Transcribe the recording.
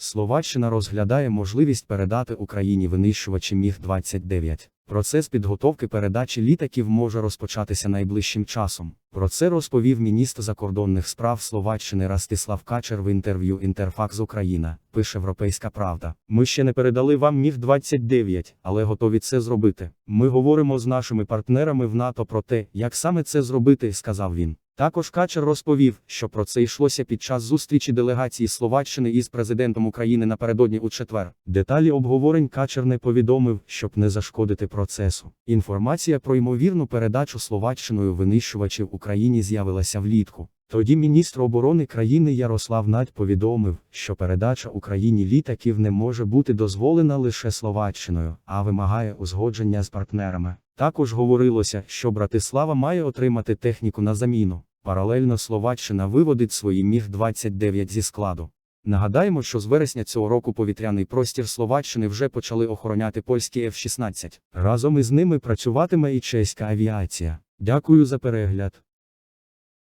Словаччина розглядає можливість передати Україні винищувачі Міг-29. Процес підготовки передачі літаків може розпочатися найближчим часом. Про це розповів міністр закордонних справ Словаччини Растислав Качер в інтерв'ю Інтерфакс Україна, пише Європейська Правда. Ми ще не передали вам Міг-29, але готові це зробити. Ми говоримо з нашими партнерами в НАТО про те, як саме це зробити, сказав він. Також Качер розповів, що про це йшлося під час зустрічі делегації Словаччини із президентом України напередодні у четвер. Деталі обговорень Качер не повідомив, щоб не зашкодити процесу. Інформація про ймовірну передачу Словаччиною винищувачів Україні з'явилася влітку. Тоді міністр оборони країни Ярослав Надь повідомив, що передача Україні літаків не може бути дозволена лише Словаччиною, а вимагає узгодження з партнерами. Також говорилося, що Братислава має отримати техніку на заміну. Паралельно Словаччина виводить свої Міг-29 зі складу. Нагадаємо, що з вересня цього року повітряний простір Словаччини вже почали охороняти польські F-16. Разом із ними працюватиме і чеська авіація. Дякую за перегляд.